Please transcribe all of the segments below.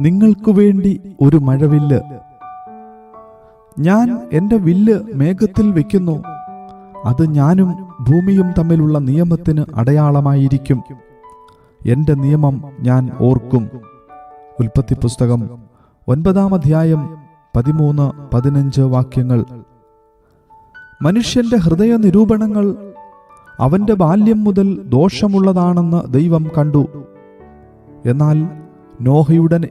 നിങ്ങൾക്കു വേണ്ടി ഒരു മഴവില്ല്. ഞാൻ എന്റെ വില്ല് മേഘത്തിൽ വെക്കുന്നു. അത് ഞാനും ഭൂമിയും തമ്മിലുള്ള നിയമത്തിന് അടയാളമായിരിക്കും. എന്റെ നിയമം ഞാൻ ഓർക്കും. ഉൽപ്പത്തി പുസ്തകം ഒൻപതാം അധ്യായം പതിമൂന്ന് പതിനഞ്ച് വാക്യങ്ങൾ. മനുഷ്യന്റെ ഹൃദയ നിരൂപണങ്ങൾ അവന്റെ ബാല്യം മുതൽ ദോഷമുള്ളതാണെന്ന് ദൈവം കണ്ടു. എന്നാൽ നോഹയുടെ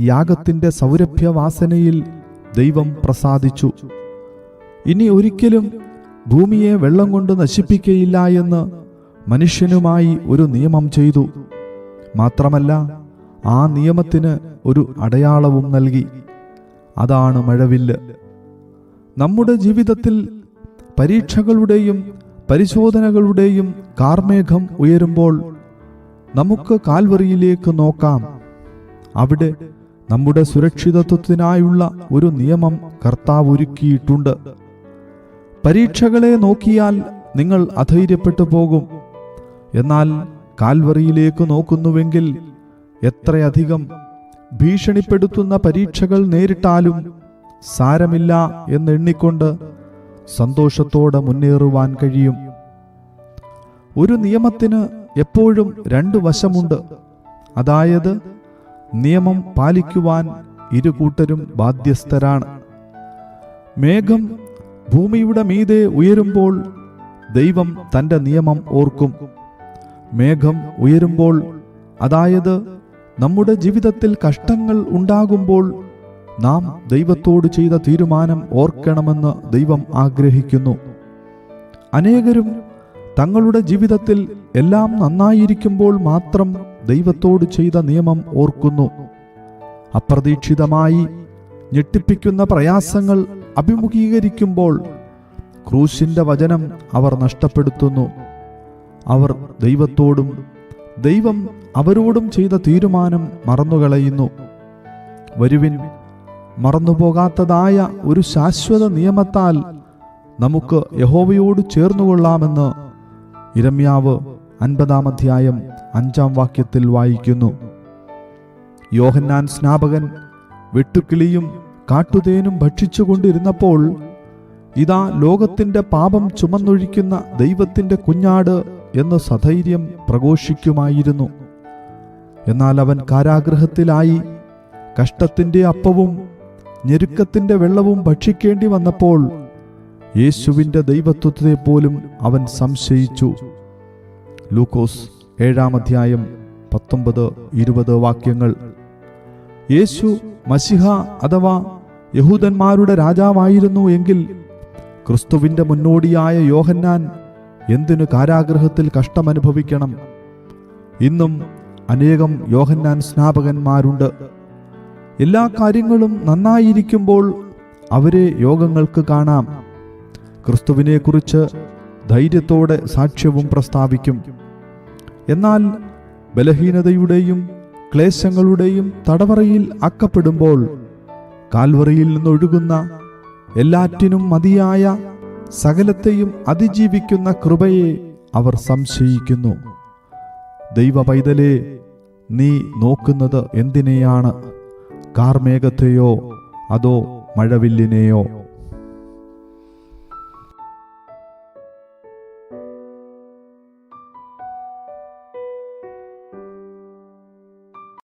യാഗത്തിന്റെ സൗരഭ്യവാസനയിൽ ദൈവം പ്രസാദിച്ചു. ഇനി ഒരിക്കലും ഭൂമിയെ വെള്ളം കൊണ്ട് നശിപ്പിക്കയില്ല എന്ന് മനുഷ്യനുമായി ഒരു നിയമം ചെയ്തു. മാത്രമല്ല ആ നിയമത്തിന് ഒരു അടയാളവും നൽകി. അതാണ് മഴവില്ല്. നമ്മുടെ ജീവിതത്തിൽ പരീക്ഷകളുടെയും പരിശോധനകളുടെയും കാർമേഘം ഉയരുമ്പോൾ നമുക്ക് കാൽവറിയിലേക്ക് നോക്കാം. അവിടെ നമ്മുടെ സുരക്ഷിതത്വത്തിനായുള്ള ഒരു നിയമം കർത്താവ് ഒരുക്കിയിട്ടുണ്ട്. പരീക്ഷകളെ നോക്കിയാൽ നിങ്ങൾ അധൈര്യപ്പെട്ടു പോകും. എന്നാൽ കാൽവറിയിലേക്ക് നോക്കുന്നുവെങ്കിൽ എത്രയധികം ഭീഷണിപ്പെടുത്തുന്ന പരീക്ഷകൾ നേരിട്ടാലും സാരമില്ല എന്നെണ്ണിക്കൊണ്ട് സന്തോഷത്തോടെ മുന്നേറുവാൻ കഴിയും. ഒരു നിയമത്തിന് എപ്പോഴും രണ്ട് വശമുണ്ട്. അതായത് നിയമം പാലിക്കുവാൻ ഇരു കൂട്ടരും ബാധ്യസ്ഥരാണ്. മേഘം ഭൂമിയുടെ മീതെ ഉയരുമ്പോൾ ദൈവം തന്റെ നിയമം ഓർക്കും. മേഘം ഉയരുമ്പോൾ അതായത് നമ്മുടെ ജീവിതത്തിൽ കഷ്ടങ്ങൾ ഉണ്ടാകുമ്പോൾ നാം ദൈവത്തോട് ചെയ്ത തീരുമാനം ഓർക്കണമെന്ന് ദൈവം ആഗ്രഹിക്കുന്നു. അനേകരും തങ്ങളുടെ ജീവിതത്തിൽ എല്ലാം നന്നായിരിക്കുമ്പോൾ മാത്രം ദൈവത്തോട് ചെയ്ത നിയമം ഓർക്കുന്നു. അപ്രതീക്ഷിതമായി ഞെട്ടിപ്പിക്കുന്ന പ്രയാസങ്ങൾ അഭിമുഖീകരിക്കുമ്പോൾ ക്രൂശിന്റെ വചനം അവർ നഷ്ടപ്പെടുത്തുന്നു. അവർ ദൈവത്തോടും ദൈവം അവരോടും ചെയ്ത തീരുമാനം മറന്നുകളയുന്നു. വരുവിൻ മറന്നുപോകാത്തതായ ഒരു ശാശ്വത നിയമത്താൽ നമുക്ക് യഹോവയോട് ചേർന്നുകൊള്ളാമെന്ന് ഇരമ്യാവ് അൻപതാം അധ്യായം അഞ്ചാം വാക്യത്തിൽ വായിക്കുന്നു. യോഹന്നാൻ സ്നാപകൻ വെട്ടുക്കിളിയും കാട്ടുതേനും ഭക്ഷിച്ചുകൊണ്ടിരുന്നപ്പോൾ ഇതാ ലോകത്തിന്റെ പാപം ചുമന്നൊഴിക്കുന്ന ദൈവത്തിന്റെ കുഞ്ഞാട് എന്ന് സധൈര്യം പ്രഘോഷിക്കുമായിരുന്നു. എന്നാൽ അവൻ കാരാഗ്രഹത്തിലായി കഷ്ടത്തിന്റെ അപ്പവും ഞെരുക്കത്തിന്റെ വെള്ളവും ഭക്ഷിക്കേണ്ടി വന്നപ്പോൾ യേശുവിന്റെ ദൈവത്വത്തെ പോലും അവൻ സംശയിച്ചു. ലൂക്കോസ് ഏഴാം അധ്യായം പത്തൊമ്പത് ഇരുപത് വാക്യങ്ങൾ. യേശു മസിഹ അഥവാ യഹൂദന്മാരുടെ രാജാവായിരുന്നു എങ്കിൽ ക്രിസ്തുവിന്റെ മുന്നോടിയായ യോഹന്നാൻ എന്തിനു കാരാഗ്രഹത്തിൽ കഷ്ടമനുഭവിക്കണം? ഇന്നും അനേകം യോഹന്നാൻ സ്നാപകന്മാരുണ്ട്. എല്ലാ കാര്യങ്ങളും നന്നായിരിക്കുമ്പോൾ അവരെ യോഗങ്ങൾക്ക് കാണാം. ക്രിസ്തുവിനെക്കുറിച്ച് ധൈര്യത്തോടെ സാക്ഷ്യവും പ്രസ്താവിക്കും. എന്നാൽ ബലഹീനതയുടെയും ക്ലേശങ്ങളുടെയും തടവറയിൽ അക്കപ്പെടുമ്പോൾ കാൽവറിയിൽ നിന്നൊഴുകുന്ന എല്ലാറ്റിനും മതിയായ സകലത്തെയും അതിജീവിക്കുന്ന കൃപയെ അവർ സംശയിക്കുന്നു. ദൈവ പൈതലെ നീ നോക്കുന്നത് എന്തിനെയാണ്? കാർമേഘത്തെയോ അതോ മഴവില്ലിനെയോ?